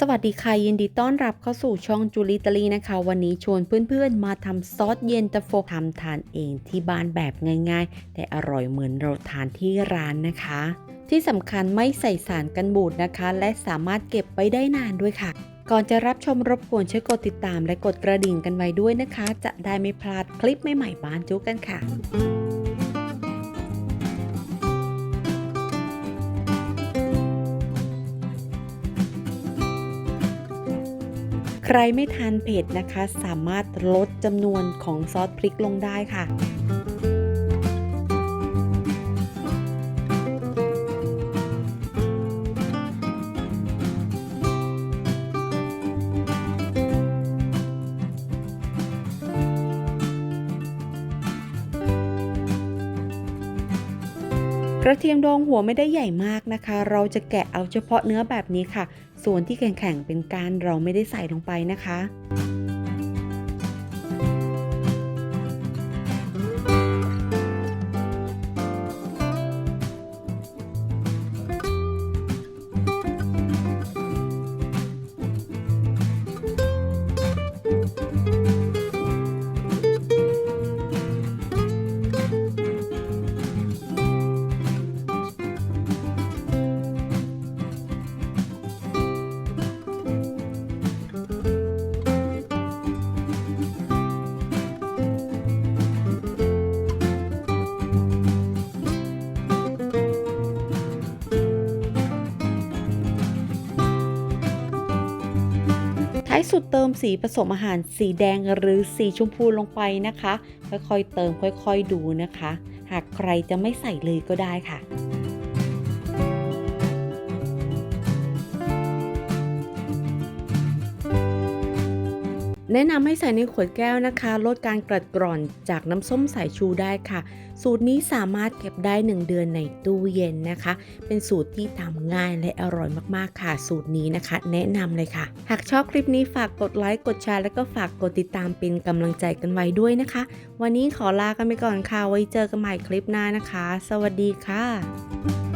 สวัสดีค่ะยินดีต้อนรับเข้าสู่ช่องจูลิตาลีนะคะ วันนี้ชวนเพื่อนๆ มาทำซอสเย็นตาโฟทำทานเองที่บ้านแบบง่าย ๆ แต่อร่อยเหมือนเราทานที่ร้านนะคะ ที่สำคัญไม่ใส่สารกันบูดนะคะ และสามารถเก็บไว้ได้นานด้วยค่ะ ก่อนจะรับชมรบกวนช่วยกดติดตามและกดกระดิ่งกันไว้ด้วยนะคะ จะได้ไม่พลาดคลิปใหม่ๆบ้านจุกันค่ะ ใครไม่ทานเผ็ดนะคะ สามารถลดจำนวนของซอสพริกลงได้ค่ะ กระเทียมดองหัวไม่ได้ใหญ่มากนะคะ เราจะแกะเอาเฉพาะเนื้อแบบนี้ค่ะ ส่วนที่แข็งๆเป็นก้านเราไม่ได้ใส่ลงไปนะคะ ท้ายสุดเติมสีผสมอาหารสีแดงหรือสีชมพูลงไปนะคะ ค่อยๆเติมค่อยๆดูนะคะ หากใครจะไม่ใส่เลยก็ได้ค่ะ แนะนำให้ใส่ในขวดแก้วนะคะ ลดการกรัดกร่อนจากน้ำส้มสายชูได้ค่ะ สูตรนี้สามารถเก็บได้ 1 เดือนในตู้เย็นนะคะ เป็นสูตรที่ทำง่ายและอร่อยมากๆค่ะ สูตรนี้นะคะ แนะนำเลยค่ะ หากชอบคลิปนี้ฝากกดไลค์กดแชร์แล้วก็ฝากกดติดตามเป็นกำลังใจกันไว้ด้วยนะคะ วันนี้ขอลากันไปก่อนค่ะ ไว้เจอกันใหม่คลิปหน้านะคะ สวัสดีค่ะ